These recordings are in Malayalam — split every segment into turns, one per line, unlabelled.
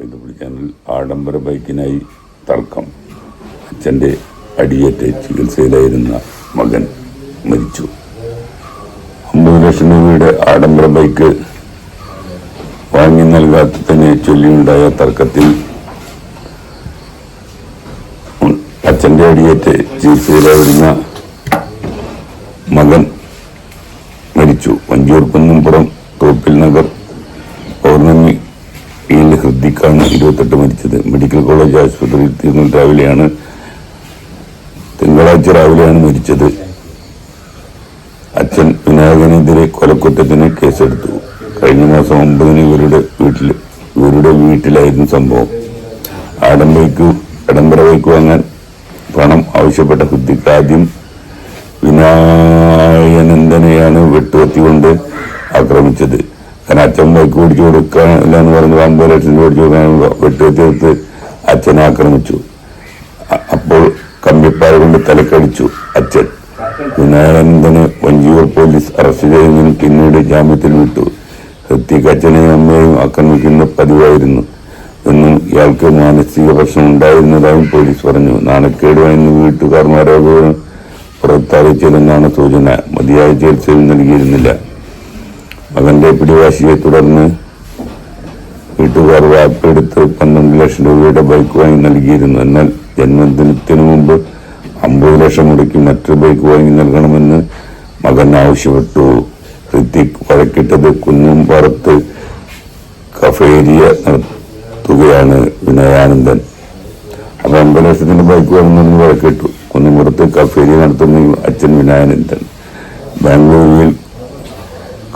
കൈതപ്പള്ളി ചാനൽ ആഡംബര ബൈക്കിനായി തർക്കം. അച്ഛന്റെ അടിയേറ്റ് ചികിത്സയിലായിരുന്ന മകൻ മരിച്ചു. അമ്പത് ലക്ഷം രൂപയുടെ ആഡംബര ബൈക്ക് വാങ്ങി നൽകാത്തതിനെ ചൊല്ലിയുണ്ടായ തർക്കത്തിൽ അച്ഛന്റെ അടിയേറ്റ് ചികിത്സയിലായിരുന്ന മകൻ മരിച്ചു. വഞ്ചൂർ ഹൃദിക്കാണ് ഇരുപത്തെട്ട് മരിച്ചത്. മെഡിക്കൽ കോളേജ് ആശുപത്രിയിൽ തീർന്നു. രാവിലെയാണ് തിങ്കളാഴ്ച രാവിലെയാണ് മരിച്ചത്. അച്ഛൻ വിനായകനെതിരെ കൊലക്കുറ്റത്തിന് കേസെടുത്തു. കഴിഞ്ഞ മാസം ഒമ്പതിന് ഇവരുടെ വീട്ടിൽ ഇവരുടെ വീട്ടിലായിരുന്നു സംഭവം. ആഡംബരയ്ക്ക് ആഡംബര ബൈക്ക് വാങ്ങാൻ പണം ആവശ്യപ്പെട്ട ഹൃദിക്ക് ആദ്യം വിനായനന്ദനെയാണ് വെട്ടുകത്തി കൊണ്ട് ആക്രമിച്ചത്. കാരണം അച്ഛൻ ബൈക്ക് ഓടിച്ചു കൊടുക്കാനില്ല എന്ന് പറഞ്ഞ് അമ്പത് ലക്ഷം ഓടിച്ചു കൊടുക്കാൻ വെട്ടി തീർത്ത് അച്ഛനെ ആക്രമിച്ചു. അപ്പോൾ കമ്പിപ്പാറ കൊണ്ട് തലക്കടിച്ചു അച്ഛൻ. വിനായകന്ദന് വഞ്ചിയൂർ പോലീസ് അറസ്റ്റ് ചെയ്തെങ്കിലും പിന്നീട് ജാമ്യത്തിൽ വിട്ടു. ഹൃത്തിക് അച്ഛനെയും അമ്മയെയും ആക്രമിക്കുന്ന പതിവായിരുന്നു. എന്നും ഇയാൾക്ക് മാനസിക പ്രശ്നം ഉണ്ടായിരുന്നതായും പോലീസ് പറഞ്ഞു. നാണക്കേടുമായിരുന്നു വീട്ടുകാർമാരോട് പുറത്തറിയിച്ചതെന്നാണ് സൂചന. മതിയായ ചികിത്സയും നൽകിയിരുന്നില്ല. മകന്റെ പിടിവാശിയെ തുടർന്ന് വീട്ടുകാർ വായ്പയെടുത്ത് പന്ത്രണ്ട് ലക്ഷം രൂപയുടെ ബൈക്ക് വാങ്ങി നൽകിയിരുന്നു. എന്നാൽ ജന്മദിനത്തിനു മുമ്പ് അമ്പത് ലക്ഷം മുടക്കി മറ്റൊരു ബൈക്ക് വാങ്ങി നൽകണമെന്ന് മകൻ ആവശ്യപ്പെട്ടു. ഹൃത്തിക് വഴക്കിട്ടത് കുന്നുംപുറത്ത് കഫേരിയ നടത്തുകയാണ് വിനയാനന്ദൻ. അപ്പൊ അമ്പത് ലക്ഷത്തിന്റെ ബൈക്ക് വാങ്ങുന്നതിന് വഴക്കിട്ടു. കുന്നുംപുറത്ത് കഫേരിയ നടത്തുന്ന അച്ഛൻ വിനയാനന്ദൻ. ബാംഗ്ലൂരിൽ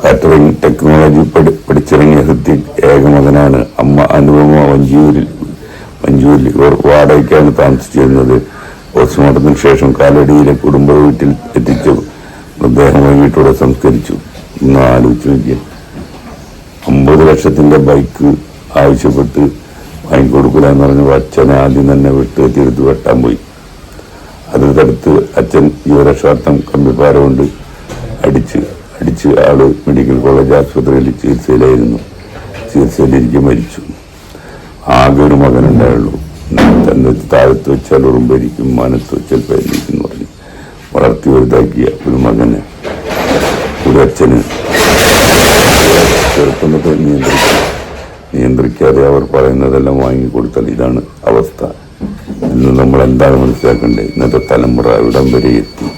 കാറ്ററിംഗ് ടെക്നോളജി പഠി- പഠിച്ചിറങ്ങിയ ഹൃത്തിക് ഏകമകനാണ് അമ്മ അനുപമ വഞ്ചൂരിൽ മഞ്ചൂരിൽ ഇവർ വാടകയ്ക്കാണ് താമസിച്ചിരുന്നത്. പോസ്റ്റ്മോർട്ടത്തിന് ശേഷം കാലടിയിലെ കുടുംബ വീട്ടിൽ എത്തിച്ചു. മൃതദേഹം വൈകിട്ടോടെ സംസ്കരിച്ചു. ഒന്ന് ആലോചിച്ച് നോക്കിയ. അമ്പത് ലക്ഷത്തിന്റെ ബൈക്ക് ആവശ്യപ്പെട്ട് വാങ്ങിക്കൊടുക്കില്ല എന്ന് പറഞ്ഞു അച്ഛൻ ആദ്യം തന്നെ വിട്ട് തീർത്ത് വെട്ടാൻ പോയി. അതിൽ തടുത്ത് അച്ഛൻ ജീവരക്ഷാർത്ഥം കമ്പിപ്പാരം കൊണ്ട് അടിച്ച് അടിച്ച് ആൾ മെഡിക്കൽ കോളേജ് ആശുപത്രിയിൽ ചികിത്സയിലായിരുന്നു. ചികിത്സയിലിരിക്കും മരിച്ചു. ആകെ ഒരു മകനുണ്ടായുള്ളൂ. തന്നെ താഴത്ത് വെച്ചാൽ ഉറുമ്പരിക്കും മാനത്ത് വെച്ചാൽ പരിക്കും പറഞ്ഞു. വളർത്തി വലുതാക്കിയ ഒരു മകന് ഒരു അച്ഛന് ചെറുപ്പമൊക്കെ നിയന്ത്രിക്കും നിയന്ത്രിക്കാതെ അവർ പറയുന്നതെല്ലാം വാങ്ങിക്കൊടുത്താൽ ഇതാണ് അവസ്ഥ. ഇന്ന് നമ്മൾ എന്താണ് മനസ്സിലാക്കേണ്ടത്? ഇന്നത്തെ തലമുറ ഇവിടം വരെ എത്തി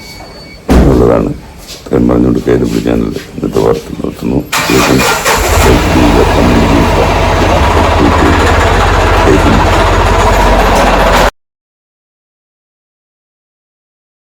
എന്നുള്ളതാണ്. ഇത്രയും പറഞ്ഞുകൊണ്ട് ചാനൽ ഇന്നത്തെ വാർത്ത നിർത്തുന്നു.